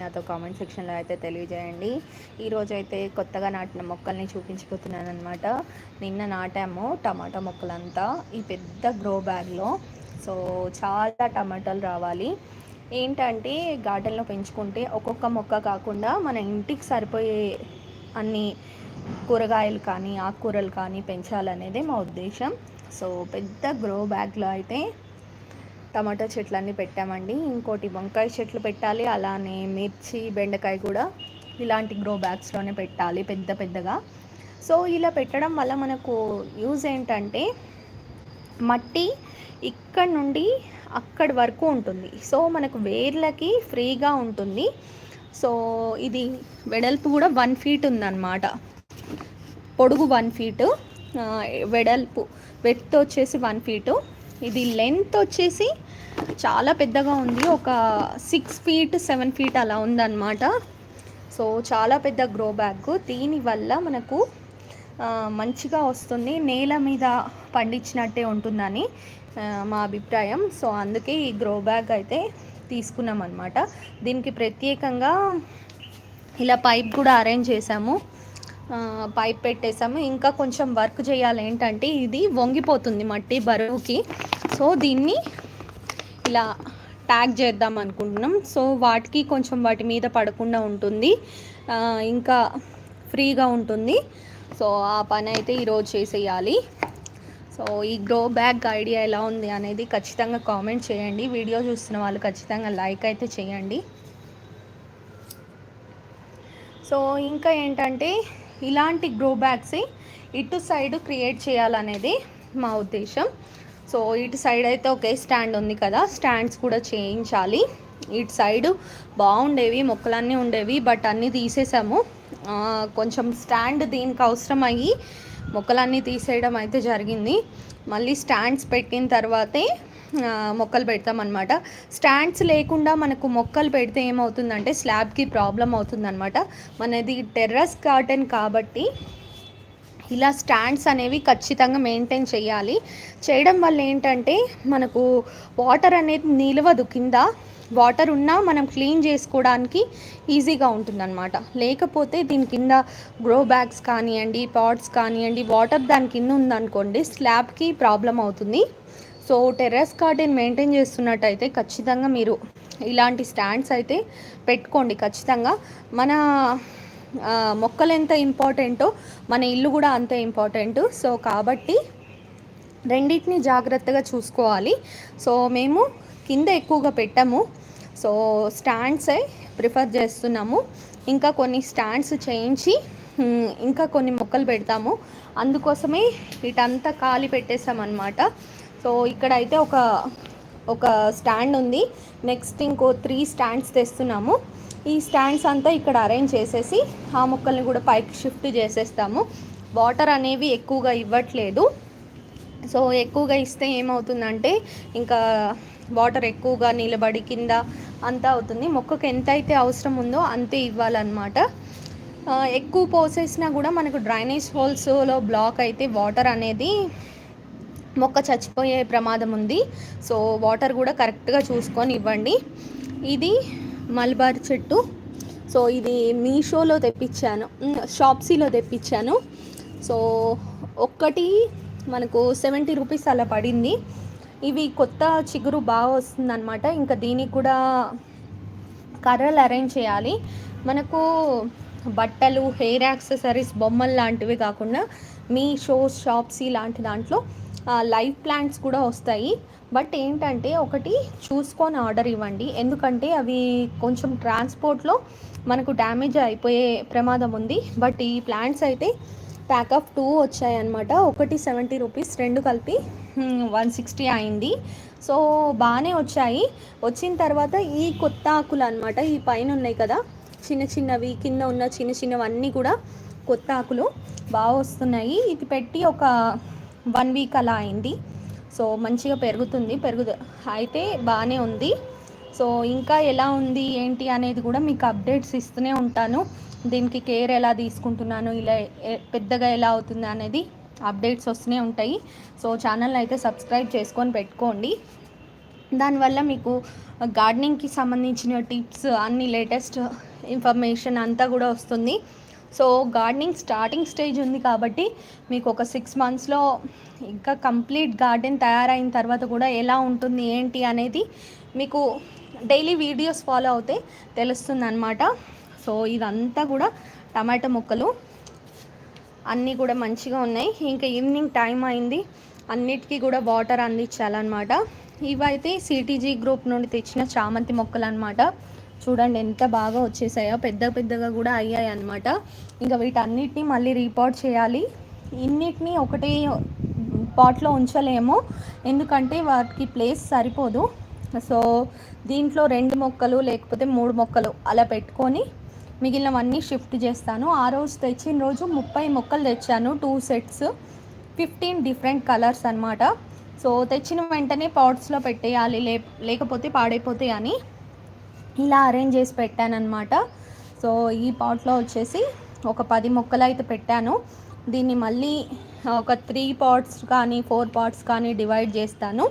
నాతో కామెంట్ సెక్షన్లో అయితే తెలియజేయండి. ఈరోజు అయితే కొత్తగా నాటిన మొక్కల్ని చూపించిపోతున్నాను అనమాట నిన్న నాటాము టమాటా మొక్కలంతా ఈ పెద్ద గ్రో బ్యాగ్లో. సో చాలా టమాటాలు రావాలి. ఏంటంటే గార్డెన్లో పెంచుకుంటే ఒక్కొక్క మొక్క కాకుండా మన ఇంటికి సరిపోయే అన్ని కూరగాయలు కానీ ఆకుకూరలు కానీ పెంచాలనేదే మా ఉద్దేశం. సో పెద్ద గ్రో బ్యాగ్లో అయితే టమాటా చెట్లన్నీ పెట్టామండి. ఇంకోటి వంకాయ చెట్లు పెట్టాలి అలానే మిర్చి బెండకాయ కూడా ఇలాంటి గ్రో బ్యాగ్స్లోనే పెట్టాలి పెద్ద పెద్దగా. సో ఇలా పెట్టడం వల్ల మనకు యూజ్ ఏంటంటే మట్టి ఇక్కడ నుండి అక్కడి వరకు ఉంటుంది. సో మనకు వేర్లకి ఫ్రీగా ఉంటుంది. సో ఇది వెడల్పు కూడా వన్ ఫీట్ ఉందన్నమాట. పొడుగు వన్ ఫీటు వెడల్పు వెత్ వచ్చేసి వన్ ఫీటు ఇది లెంత్ వచ్చేసి చాలా పెద్దగా ఉంది. ఒక సిక్స్ ఫీట్ సెవెన్ ఫీట్ అలా ఉందన్నమాట. సో చాలా పెద్ద గ్రో బ్యాగ్ దీనివల్ల మనకు మంచిగా వస్తుంది. నేల మీద పండించినట్టే ఉంటుందని మా అభిప్రాయం. సో అందుకే ఈ గ్రో బ్యాగ్ అయితే తీసుకున్నాం అనమాట దీనికి ప్రత్యేకంగా ఇలా పైప్ కూడా అరేంజ్ చేసాము పైప్ పెట్టేసాము ఇంకా కొంచెం వర్క్ చేయాలి ఏంటంటే ఇది వంగిపోతుంది మట్టి బరువుకి. సో దీన్ని ఇలా ట్యాగ్ చేద్దాం అనుకుంటున్నాం. సో వాటికి కొంచెం వాటి మీద పడకుండా ఉంటుంది. ఇంకా ఫ్రీగా ఉంటుంది. సో ఆ పని అయితే ఈరోజు చేసేయాలి. సో ఈ గ్రో బ్యాగ్ ఐడియా ఎలా ఉంది అనేది ఖచ్చితంగా కామెంట్ చేయండి. వీడియో చూస్తున్న వాళ్ళు ఖచ్చితంగా లైక్ అయితే చేయండి. సో ఇంకా ఏంటంటే ఇలాంటి గ్రో బ్యాగ్స్ ఇటు సైడ్ క్రియేట్ చేయాలనేది మా ఉద్దేశం. సో ఇటు సైడ్ అయితే ఒకే స్టాండ్ ఉంది కదా స్టాండ్స్ కూడా చేయించాలి. ఇటు సైడ్ బాగుండేవి మొక్కలన్నీ ఉండేవి బట్ అన్నీ తీసేసాము. కొంచెం స్టాండ్ దీనికి అవసరం అయ్యి మొక్కలన్నీ తీసేయడం అయితే జరిగింది. మళ్ళీ స్టాండ్స్ పెట్టిన తర్వాతే మొక్కలు పెడతామన్నమాట. స్టాండ్స్ లేకుండా మనకు మొక్కలు పెడితే ఏమవుతుందంటే స్లాబ్కి ప్రాబ్లం అవుతుందన్నమాట. మనది టెర్రస్ గార్డెన్ కాబట్టి ఇలా స్టాండ్స్ అనేవి ఖచ్చితంగా మెయింటైన్ చేయాలి. చేయడం వల్ల ఏంటంటే మనకు వాటర్ అనేది నిలవదు కింద. వాటర్ ఉన్నా మనం క్లీన్ చేసుకోవడానికి ఈజీగా ఉంటుందన్నమాట. లేకపోతే దీని కింద గ్రో బ్యాగ్స్ కానివ్వండి పాట్స్ కానివ్వండి వాటర్ దాని కింద ఉందనుకోండి స్లాబ్కి ప్రాబ్లం అవుతుంది. సో టెర్రస్ గార్డెన్ మెయింటైన్ చేస్తున్నట్టయితే ఖచ్చితంగా మీరు ఇలాంటి స్టాండ్స్ అయితే పెట్టుకోండి. ఖచ్చితంగా మన మొక్కలు ఎంత ఇంపార్టెంటో మన ఇల్లు కూడా అంతే ఇంపార్టెంట్. సో కాబట్టి రెండింటిని జాగ్రత్తగా చూసుకోవాలి. సో మేము కింద ఎక్కువగా పెట్టాము. సో స్టాండ్సే ప్రిఫర్ చేస్తున్నాము. ఇంకా కొన్ని స్టాండ్స్ చేయించి ఇంకా కొన్ని మొక్కలు పెడతాము. అందుకోసమే వీటంతా ఖాళీ పెట్టేసామన్నమాట సో ఇక్కడ అయితే ఒక ఒక స్టాండ్ ఉంది. నెక్స్ట్ ఇంకో త్రీ స్టాండ్స్ తెస్తున్నాము. ఈ స్టాండ్స్ అంతా ఇక్కడ అరేంజ్ చేసేసి ఆ మొక్కల్ని కూడా పైకి షిఫ్ట్ చేసేస్తాము. వాటర్ అనేవి ఎక్కువగా ఇవ్వట్లేదు. సో ఎక్కువగా ఇస్తే ఏమవుతుందంటే ఇంకా వాటర్ ఎక్కువగా నిలబడి కింద అంతా అవుతుంది. మొక్కకు ఎంత అయితే అవసరం ఉందో అంతే ఇవ్వాలన్నమాట. ఎక్కువ పోసేసినా కూడా మనకు డ్రైనేజ్ హోల్స్లో బ్లాక్ అయితే వాటర్ అనేది మొక్క చచ్చిపోయే ప్రమాదం ఉంది. సో వాటర్ కూడా కరెక్ట్గా చూసుకొని ఇవ్వండి. ఇది మల్బార్ చెట్టు. సో ఇది మీషోలో తెప్పించాను. షాప్సీలో తెప్పించాను. సో ఒక్కటి మనకు సెవెంటీ రూపీస్ అలా పడింది. ఇవి కొత్త చిగురు బాగా వస్తుందన్నమాట. ఇంకా దీనికి కూడా కర్రలు అరేంజ్ చేయాలి. మనకు బట్టలు హెయిర్ యాక్సెసరీస్ బొమ్మలు లాంటివి కాకుండా మీ షోస్ షాప్స్ లాంటి దాంట్లో లైవ్ ప్లాంట్స్ కూడా వస్తాయి. బట్ ఏంటంటే ఒకటి చూసుకొని ఆర్డర్ ఇవ్వండి. ఎందుకంటే అవి కొంచెం ట్రాన్స్పోర్ట్లో మనకు డ్యామేజ్ అయిపోయే ప్రమాదం ఉంది. బట్ ఈ ప్లాంట్స్ అయితే ప్యాక్ ఆఫ్ టూ వచ్చాయన్నమాట ఒకటి సెవెంటీ రూపీస్ రెండు కలిపి వన్ సిక్స్టీ అయింది. సో బాగానే వచ్చాయి. వచ్చిన తర్వాత ఈ కొత్త ఆకులు అనమాట ఈ పైన ఉన్నాయి కదా. చిన్న చిన్నవి కింద ఉన్న చిన్న చిన్నవన్నీ కూడా కొత్త ఆకులు బాగా వస్తున్నాయి. ఇది పెట్టి ఒక వన్ వీక్ అలా అయింది. సో మంచిగా పెరుగుతుంది పెరుగు అయితే బాగానే ఉంది. సో ఇంకా ఎలా ఉంది ఏంటి అనేది కూడా మీకు అప్డేట్స్ ఇస్తూనే ఉంటాను. దీనికి కేర్ ఎలా తీసుకుంటున్నాను ఇలా పెద్దగా ఎలా అవుతుంది అనేది అప్డేట్స్ వస్తూనే ఉంటాయి. సో ఛానల్ అయితే సబ్స్క్రైబ్ చేసుకొని పెట్టుకోండి. దానివల్ల మీకు గార్డెనింగ్కి సంబంధించిన టిప్స్ అన్ని లేటెస్ట్ ఇన్ఫర్మేషన్ అంతా కూడా వస్తుంది. సో గార్డెనింగ్ స్టార్టింగ్ స్టేజ్ ఉంది కాబట్టి మీకు ఒక సిక్స్ మంత్స్లో ఇంకా కంప్లీట్ గార్డెన్ తయారైన తర్వాత కూడా ఎలా ఉంటుంది ఏంటి అనేది మీకు డైలీ వీడియోస్ ఫాలో అవుతే తెలుస్తుంది అనమాట సో ఇదంతా కూడా టమాటో మొక్కలు అన్నీ కూడా మంచిగా ఉన్నాయి. ఇంకా ఈవినింగ్ టైం అయింది. అన్నిటికీ కూడా వాటర్ అందించాలన్నమాట. ఇవైతే సిటీజీ గ్రూప్ నుండి తెచ్చిన చామంతి మొక్కలు అనమాట చూడండి ఎంత బాగా వచ్చేసాయో పెద్ద పెద్దగా కూడా అయ్యాయి అనమాట ఇంకా వీటన్నిటిని మళ్ళీ రీపాట్ చేయాలి. ఇన్నిటిని ఒకటే పాట్లో ఉంచలేము. ఎందుకంటే వాటికి ప్లేస్ సరిపోదు. సో దీంట్లో రెండు మొక్కలు లేకపోతే మూడు మొక్కలు అలా పెట్టుకొని మిగిలినవన్నీ షిఫ్ట్ చేస్తాను. ఆ రోజు తెచ్చిన రోజు ముప్పై మొక్కలు తెచ్చాను two sets fifteen different colours అనమాట సో తెచ్చిన వెంటనే పాట్స్లో పెట్టేయాలి లే లేకపోతే పాడైపోతాయి అని ఇలా అరేంజ్ చేసి పెట్టానమాట సో ఈ పాట్లో వచ్చేసి ఒక పది మొక్కలు అయితే పెట్టాను. దీన్ని మళ్ళీ ఒక త్రీ పాట్స్ కానీ ఫోర్ పాట్స్ కానీ డివైడ్ చేస్తాను.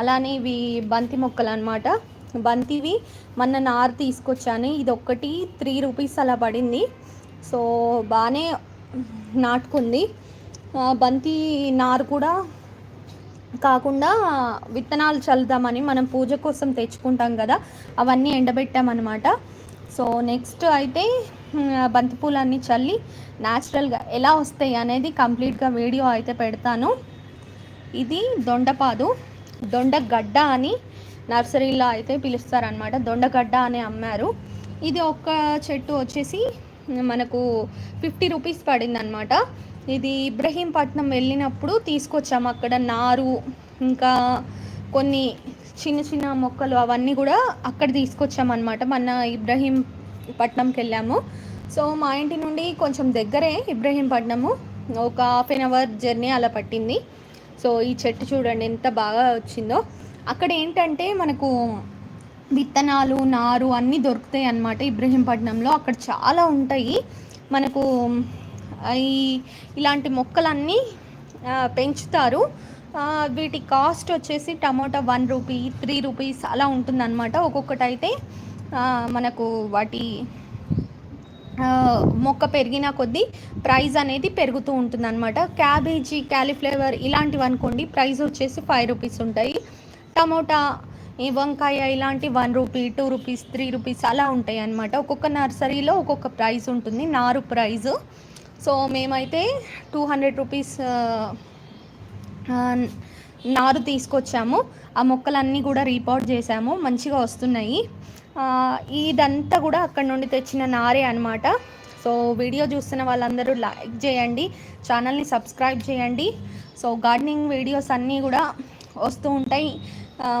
అలానే ఇవి బంతి మొక్కలు అనమాట బంతివి మొన్న నారు తీసుకొచ్చాను. ఇది ఒక్కటి త్రీ రూపీస్ అలా పడింది. సో బాగానే నాటుకుంది. బంతి నారు కూడా కాకుండా విత్తనాలు చల్లుదామని మనం పూజ కోసం తెచ్చుకుంటాం కదా అవన్నీ ఎండబెట్టామన్నమాట. సో నెక్స్ట్ అయితే బంతిపూలన్నీ చల్లి న్యాచురల్గా ఎలా వస్తాయి అనేది కంప్లీట్గా వీడియో అయితే పెడతాను. ఇది దొండపాదు. దొండగడ్డ అని నర్సరీలో అయితే పిలుస్తారనమాట దొండగడ్డ అని అమ్మారు. ఇది ఒక్క చెట్టు వచ్చేసి మనకు ఫిఫ్టీ రూపీస్ పడింది అనమాట ఇది ఇబ్రహీంపట్నం వెళ్ళినప్పుడు తీసుకొచ్చాము అక్కడ నారు ఇంకా కొన్ని చిన్న చిన్న మొక్కలు అవన్నీ కూడా అక్కడ తీసుకొచ్చామన్నమాట. మన ఇబ్రహీంపట్నంకి వెళ్ళాము. సో మా ఇంటి నుండి కొంచెం దగ్గరే ఇబ్రహీంపట్నము. ఒక హాఫ్ అన్ అవర్ జర్నీ అలా పట్టింది. సో ఈ చెట్టు చూడండి ఎంత బాగా వచ్చిందో. అక్కడ ఏంటంటే మనకు విత్తనాలు నారు అన్నీ దొరుకుతాయి అన్నమాట ఇబ్రహీంపట్నంలో. అక్కడ చాలా ఉంటాయి. మనకు ఈ ఇలాంటి మొక్కలన్నీ పెంచుతారు. వీటి కాస్ట్ వచ్చేసి tomato one rupee three rupees అలా ఉంటుందన్నమాట. ఒక్కొక్కటి అయితే మనకు వాటి మొక్క పెరిగిన కొద్దీ ప్రైస్ అనేది పెరుగుతూ ఉంటుందన్నమాట. క్యాబేజీ క్యాలీఫ్లవర్ ఇలాంటివి అనుకోండి ప్రైస్ వచ్చేసి ఫైవ్ రూపీస్ ఉంటాయి. టమోటా ఈ వంకాయ ఇలాంటి one rupee two rupees three rupees అలా ఉంటాయి అన్నమాట ఒక్కొక్క నర్సరీలో ఒక్కొక్క ప్రైస్ ఉంటుంది నారు ప్రైజు. సో మేమైతే టూ హండ్రెడ్ రూపీస్ నారు తీసుకొచ్చాము. ఆ మొక్కలన్నీ కూడా రీపోర్ట్ చేసాము మంచిగా వస్తున్నాయి. ఇదంతా కూడా అక్కడ నుండి తెచ్చిన నారే అనమాట సో వీడియో చూస్తున్న వాళ్ళందరూ లైక్ చేయండి. ఛానల్ని సబ్స్క్రైబ్ చేయండి. సో గార్డెనింగ్ వీడియోస్ అన్నీ కూడా వస్తూ ఉంటాయి.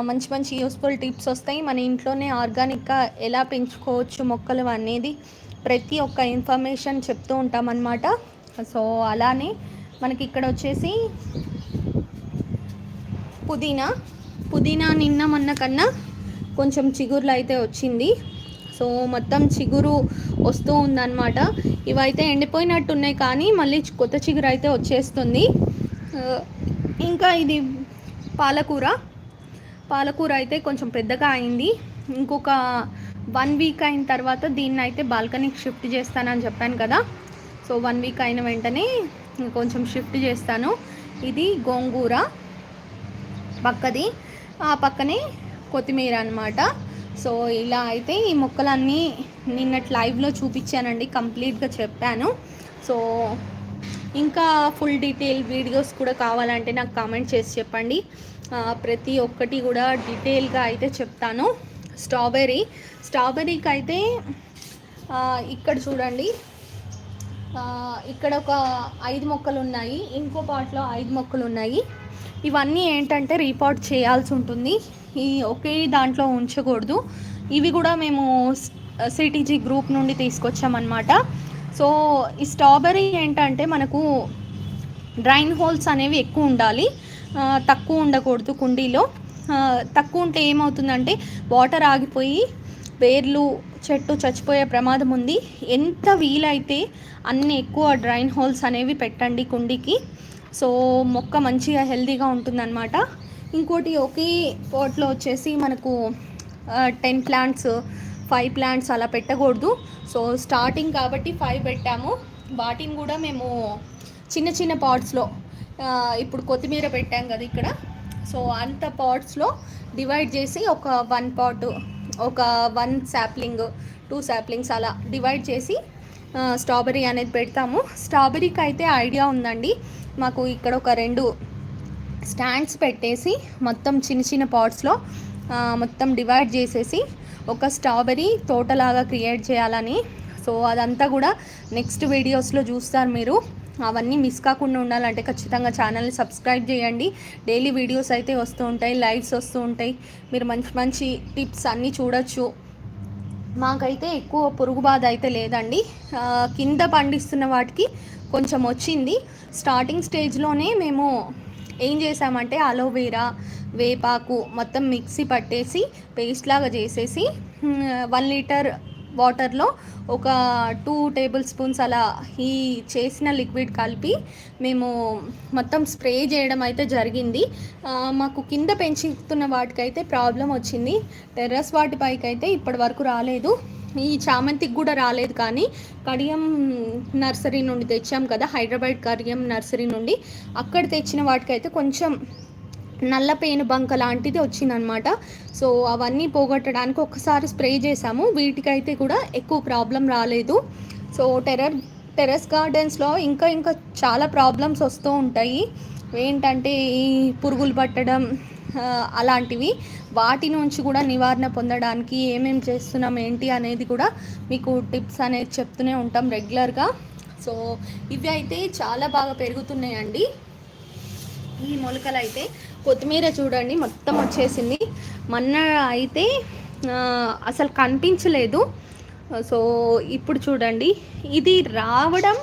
మంచి మంచి యూస్ఫుల్ టిప్స్ వస్తాయి. మన ఇంట్లోనే ఆర్గానిక్గా ఎలా పెంచుకోవచ్చు మొక్కలు అనేది ప్రతి ఒక్క ఇన్ఫర్మేషన్ చెప్తూ ఉంటామన్నమాట. సో అలానే మనకి ఇక్కడ వచ్చేసి పుదీనా. పుదీనా నిన్న మొన్న కన్నా కొంచెం చిగురులు అయితే వచ్చింది. సో మొత్తం చిగురు వస్తూ ఉందన్నమాట. ఇవైతే ఎండిపోయినట్టు ఉన్నాయి కానీ మళ్ళీ కొత్త చిగురు అయితే వచ్చేస్తుంది. ఇంకా ఇది పాలకూర. పాలకూర అయితే కొంచెం పెద్దగా అయింది. ఇంకొక వన్ వీక్ అయిన తర్వాత దీన్ని అయితే బాల్కనీకి షిఫ్ట్ చేస్తానని చెప్పాను కదా. సో వన్ వీక్ అయిన వెంటనే కొంచెం షిఫ్ట్ చేస్తాను. ఇది గోంగూర పక్కది. ఆ పక్కనే కొత్తిమీర అనమాట సో ఇలా అయితే ఈ మొక్కలన్నీ నిన్నటి లైవ్లో చూపించానండి కంప్లీట్గా చెప్పాను. సో ఇంకా ఫుల్ డీటెయిల్ వీడియోస్ కూడా కావాలంటే నాకు కామెంట్ చేసి చెప్పండి. ప్రతి ఒక్కటి కూడా డీటెయిల్గా అయితే చెప్తాను. స్ట్రాబెర్రీ. స్ట్రాబెర్రీకి అయితే ఇక్కడ చూడండి. ఇక్కడ ఒక ఐదు మొక్కలు ఉన్నాయి ఇంకో పాట్లో ఐదు మొక్కలు ఉన్నాయి ఇవన్నీ ఏంటంటే రీపాట్ చేయాల్సి ఉంటుంది. ఈ ఒకే దాంట్లో ఉంచకూడదు. ఇవి కూడా మేము సిటీజీ గ్రూప్ నుండి తీసుకొచ్చామన్నమాట. సో ఈ స్ట్రాబెర్రీ ఏంటంటే మనకు డ్రైన్ హోల్స్ అనేవి ఎక్కువ ఉండాలి. తక్కువ ఉండకూడదు కుండీలో. తక్కువ ఉంటే ఏమవుతుందంటే వాటర్ ఆగిపోయి వేర్లు చెట్టు చచ్చిపోయే ప్రమాదం ఉంది. ఎంత వీలైతే అన్ని ఎక్కువ డ్రైన్ హోల్స్ అనేవి పెట్టండి కుండీకి. సో మొక్క మంచిగా హెల్తీగా ఉంటుందన్నమాట. ఇంకోటి ఒకే పాట్లో వచ్చేసి మనకు టెన్ ప్లాంట్స్ ఫైవ్ ప్లాంట్స్ అలా పెట్టకూడదు. సో స్టార్టింగ్ కాబట్టి ఫైవ్ పెట్టాము. వాటిని కూడా మేము చిన్న చిన్న పాట్స్లో ఇప్పుడు కొత్తిమీర పెట్టాం కదా ఇక్కడ. సో అంత పాట్స్లో డివైడ్ చేసి ఒక వన్ పాట్ ఒక వన్ శాప్లింగ్ టూ శాప్లింగ్స్ అలా డివైడ్ చేసి స్ట్రాబెరీ అనేది పెడతాము. స్ట్రాబెరీకి అయితే ఐడియా ఉందండి. మాకు ఇక్కడ ఒక రెండు స్టాండ్స్ పెట్టేసి మొత్తం చిన్న చిన్న పాట్స్లో మొత్తం డివైడ్ చేసేసి ఒక స్ట్రాబెరీ తోటలాగా క్రియేట్ చేయాలని. సో అదంతా కూడా నెక్స్ట్ వీడియోస్లో చూస్తారు మీరు. అవన్నీ మిస్ కాకుండా ఉండాలంటే ఖచ్చితంగా ఛానల్ని సబ్స్క్రైబ్ చేయండి. డైలీ వీడియోస్ అయితే వస్తూ ఉంటాయి లైవ్స్ వస్తూ ఉంటాయి. మీరు మంచి మంచి టిప్స్ అన్నీ చూడొచ్చు. మాకైతే ఎక్కువ పురుగు బాధ అయితే లేదండి. కింద పండిస్తున్న వాటికి కొంచెం వచ్చింది. స్టార్టింగ్ స్టేజ్లోనే మేము ఏం చేసామంటే అలోవేరా వేపాకు మొత్తం మిక్సీ పట్టేసి పేస్ట్ లాగా చేసేసి వన్ లీటర్ వాటర్లో ఒక టూ టేబుల్ స్పూన్స్ అలా ఈ చేసిన లిక్విడ్ కలిపి మేము మొత్తం స్ప్రే చేయడం అయితే జరిగింది. మాకు కింద పెంచుతున్న వాటికైతే ప్రాబ్లం వచ్చింది. టెర్రస్ వాటిపైకి అయితే ఇప్పటి వరకు రాలేదు. ఈ చామంతికి కూడా రాలేదు కానీ కడియం నర్సరీ నుండి తెచ్చాం కదా హైదరాబాద్ కడియం నర్సరీ నుండి. అక్కడ తెచ్చిన వాటికైతే కొంచెం నల్ల పేను బంక లాంటిది వచ్చిందనమాట సో అవన్నీ పోగొట్టడానికి ఒకసారి స్ప్రే చేసాము వీటికైతే కూడా ఎక్కువ ప్రాబ్లం రాలేదు. సో టెర్రర్ టెర్రస్ గార్డెన్స్లో ఇంకా ఇంకా చాలా ప్రాబ్లమ్స్ వస్తూ ఉంటాయి. ఏంటంటే ఈ పురుగులు పట్టడం అలాంటివి. వాటి నుంచి కూడా నివారణ పొందడానికి ఏమేమి చేస్తున్నాం ఏంటి అనేది కూడా మీకు టిప్స్ అనేది చెప్తూనే ఉంటాం రెగ్యులర్గా. సో ఇవి అయితే చాలా బాగా పెరుగుతున్నాయండి. ఈ మొలకలు అయితే కొత్తిమీర చూడండి మొత్తం వచ్చేసింది. మొన్న అయితే అసలు కనిపించలేదు. సో ఇప్పుడు చూడండి. ఇది రావడం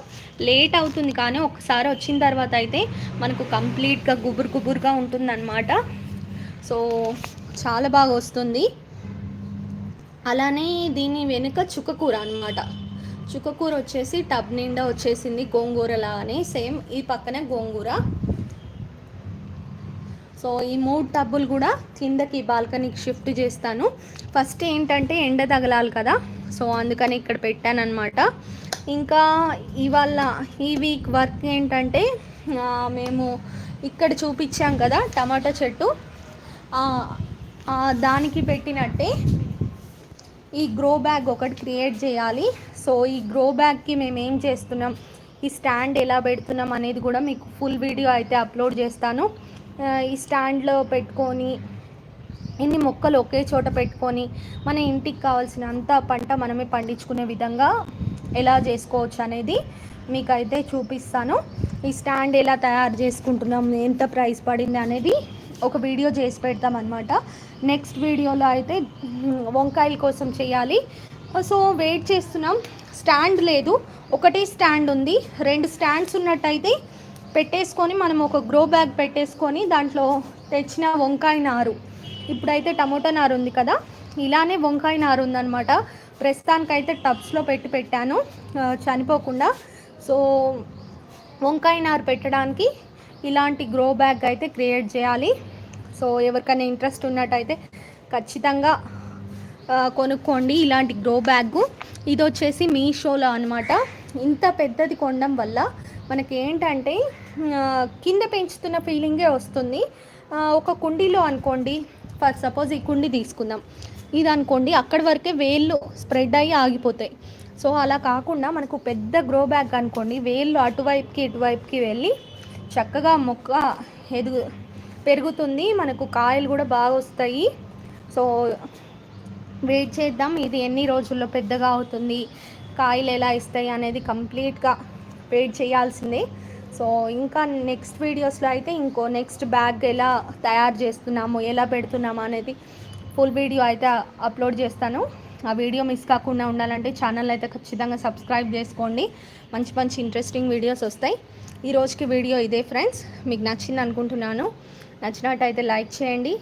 లేట్ అవుతుంది కానీ ఒకసారి వచ్చిన తర్వాత అయితే మనకు కంప్లీట్గా గుబురు గుబురుగా ఉంటుందన్నమాట. సో చాలా బాగా వస్తుంది. అలానే దీని వెనుక చుక్కకూర అనమాట చుక్కకూర వచ్చేసి టబ్ నిండా వచ్చేసింది గోంగూరలానే. సేమ్ ఈ పక్కనే గోంగూర. సో ఈ మూడు టబ్బులు కూడా కిందకి బాల్కనీకి షిఫ్ట్ చేస్తాను. ఫస్ట్ ఏంటంటే ఎండ తగలాలి కదా. సో అందుకని ఇక్కడ పెట్టానమాట ఇంకా ఇవాళ ఈ వీక్ వర్క్ ఏంటంటే మేము ఇక్కడ చూపించాం కదా టమాటా చెట్టు. దానికి పెట్టినట్టే ఈ గ్రో బ్యాగ్ ఒకటి క్రియేట్ చేయాలి. సో ఈ గ్రో బ్యాగ్కి మేము ఏం చేస్తున్నాం? ఈ స్టాండ్ ఎలా పెడుతున్నాం అనేది కూడా మీకు ఫుల్ వీడియో అయితే అప్లోడ్ చేస్తాను. ఈ స్టాండ్లో పెట్టుకొని ఇన్ని మొక్కలు ఒకే చోట పెట్టుకొని మన ఇంటికి కావాల్సిన అంత పంట మనమే పండించుకునే విధంగా ఎలా చేసుకోవచ్చు అనేది మీకైతే చూపిస్తాను. ఈ స్టాండ్ ఎలా తయారు చేసుకుంటున్నాం ఎంత ప్రైస్ పడింది అనేది ఒక వీడియో చేసి పెడతాం అనమాట నెక్స్ట్ వీడియోలో అయితే వంకాయల కోసం చేయాలి. సో వెయిట్ చేస్తున్నాం. స్టాండ్ లేదు. ఒకటే స్టాండ్ ఉంది. రెండు స్టాండ్స్ ఉన్నట్టయితే పెట్టేసుకొని మనం ఒక గ్రో బ్యాగ్ పెట్టేసుకొని దాంట్లో తెచ్చిన వంకాయ నారు. ఇప్పుడైతే టమోటా నారు ఉంది కదా ఇలానే వంకాయ నారు ఉందనమాట ప్రస్తుతానికైతే టబ్స్లో పెట్టి పెట్టాను చనిపోకుండా. సో వంకాయ నారు పెట్టడానికి ఇలాంటి గ్రో బ్యాగ్ అయితే క్రియేట్ చేయాలి. సో ఎవరికైనా ఇంట్రెస్ట్ ఉన్నట్టయితే ఖచ్చితంగా కొనుక్కోండి ఇలాంటి గ్రో బ్యాగ్ ఇది వచ్చేసి మీషోలో అనమాట ఇంత పెద్దది కొనడం వల్ల మనకి ఏంటంటే కింద పెంచుతున్న ఫీలింగే వస్తుంది. ఒక కుండీలో అనుకోండి ఫర్ సపోజ్ ఈ కుండీ తీసుకుందాం. ఇది అనుకోండి అక్కడి వరకే వేళ్ళు స్ప్రెడ్ అయ్యి ఆగిపోతాయి. సో అలా కాకుండా మనకు పెద్ద గ్రో బ్యాగ్ అనుకోండి వేళ్ళు అటువైపుకి ఇటువైపుకి వెళ్ళి చక్కగా మొక్క ఎదుగు పెరుగుతుంది. మనకు కాయలు కూడా బాగా వస్తాయి. సో వెయిట్ చేద్దాం. ఇది ఎన్ని రోజుల్లో పెద్దగా అవుతుంది కాయలు ఎలా ఇస్తాయి అనేది కంప్లీట్గా వెయిట్ చేయాల్సిందే. సో ఇంకా నెక్స్ట్ వీడియోస్లో అయితే ఇంకో నెక్స్ట్ బ్యాగ్ ఎలా తయారు చేస్తున్నాము ఎలా పెడుతున్నాము అనేది ఫుల్ వీడియో అయితే అప్లోడ్ చేస్తాను. ఆ వీడియో మిస్ కాకుండా ఉండాలంటే ఛానల్ అయితే ఖచ్చితంగా సబ్స్క్రైబ్ చేసుకోండి. మంచి మంచి ఇంట్రెస్టింగ్ వీడియోస్ వస్తాయి. ఈ రోజుకి వీడియో ఇదే ఫ్రెండ్స్ మీకు నచ్చింది అనుకుంటున్నాను. నచ్చినట్టయితే లైక్ చేయండి.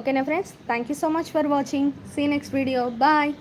ఓకేనా friends thank you so much for watching see next video bye